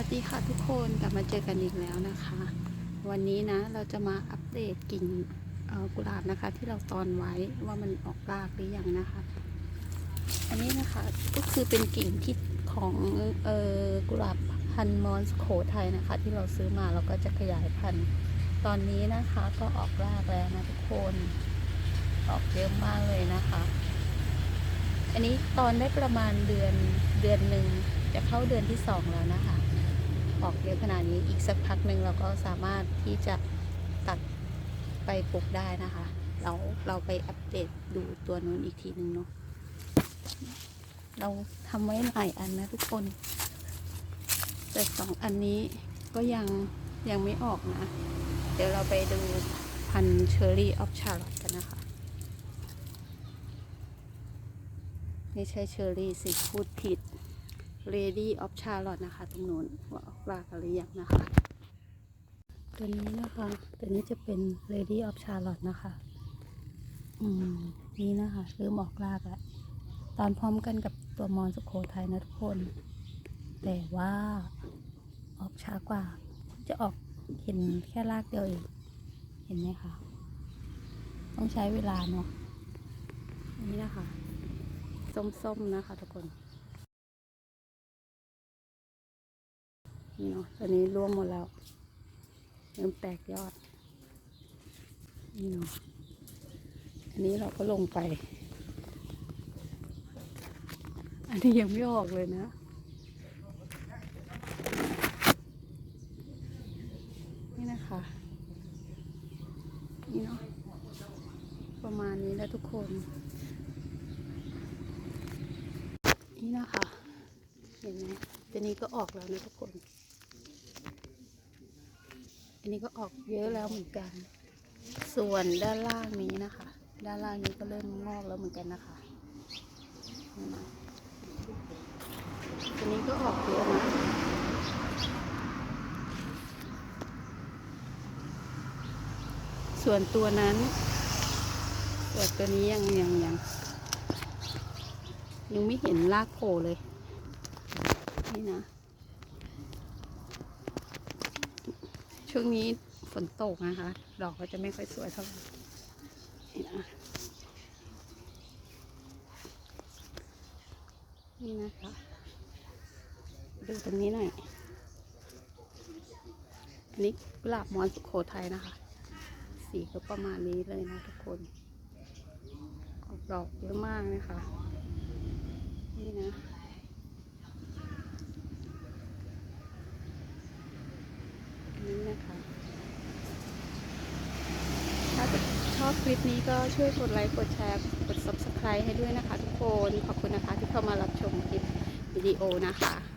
วัสดีค่ะทุกคนกลับมาเจอกันอีกแล้วนะคะ วันนี้นะเราจะมาอัปเดตกิ่งออกุหลาบนะคะ ที่เราตอนไว้ว่ามันออกรากหรือยังนะคะ อันนี้นะคะก็คือเป็นกิ่งที่ของออกุหลาบพันมอนสโขทัยนะคะ ที่เราซื้อมาเราก็จะขยายพันธุ์ตอนนี้นะคะก็ออกรากแล้วนะทุกคน ออกเยอะมากเลยนะคะ อันนี้ตอนได้ประมาณเดือนเดือนหนึ่งจะเข้าเดือนที่สองแล้วนะคะ ออกเยอะขนาดนี้อีกสักพักหนึ่งเราก็สามารถที่จะตัดไปปลูกได้นะคะ เราเราไปอัปเดตดูตัวนู้นอีกทีหนึ่งเนาะเราทำไว้หลายอันนะทุกคน แต่สองอันนี้ก็ยังยังไม่ออกนะ เดี๋ยวเราไปดูพันเชอร์รี่ออฟชาร์ลอตกันนะคะไม่ใช่เชอร์รี่สิพูดผิด Lady of Charlotte นะคะ ตรงนู้นว่าออกรากันหรือยังนะคะ ตัวนี้นะคะตัวนี้จะเป็น Lady of Charlotte นะคะ อืมนี่นะคะเริ่มออกรากแล้วตอนพร้อมกันกับตัวมอนสุโขทัยนะทุกคน แต่ว่าออกช้ากว่า จะออกเห็นแค่รากเดียวเองเห็นไหมคะ ต้องใช้เวลาเนาะนนี้นะคะ ส้มๆนะคะทุกคน นี่เนาะตอนนี้ร่วงหมดแล้ว เริ่มแตกยอด นี่เนาะอันนี้เราก็ลงไป อันนี้ยังไม่ออกเลยนะนี่นะคะ นี่เนาะประมาณนี้แล้วทุกคน นี่นะคะ เห็นไหมตัวนี้ก็ออกแล้วนะทุกคน อันนี้ก็ออกเยอะแล้วเหมือนกัน ส่วนด้านล่างนี้นะคะ ด้านล่างนี้ก็เริ่มงอกแล้วเหมือนกันนะคะนี่นนี้ก็ออกเยอะนะส่วนตัวนั้นส่วนตัวนี้ยังยังยังยังไม่เห็นรากโผล่เลย นี่นะ ช่วงนี้ฝนตกนะคะ ดอกก็จะไม่ค่อยสวยเท่าไหร่นี่นะนี่นะคะ ดูตรงนี้หน่อยอันนี้กุหลาบมอนสุโขทัยนะคะ สีก็ประมาณนี้เลยนะทุกคนออกดอกเยอะมากนะคะ นี่นะ นี่นะคะ ถ้า ชอบคลิปนี้ก็ช่วยกดไลค์ กดแชร์ กด subscribe ให้ด้วยนะคะทุกคน ขอบคุณนะคะที่เข้ามารับชมคลิปวิดีโอนะคะ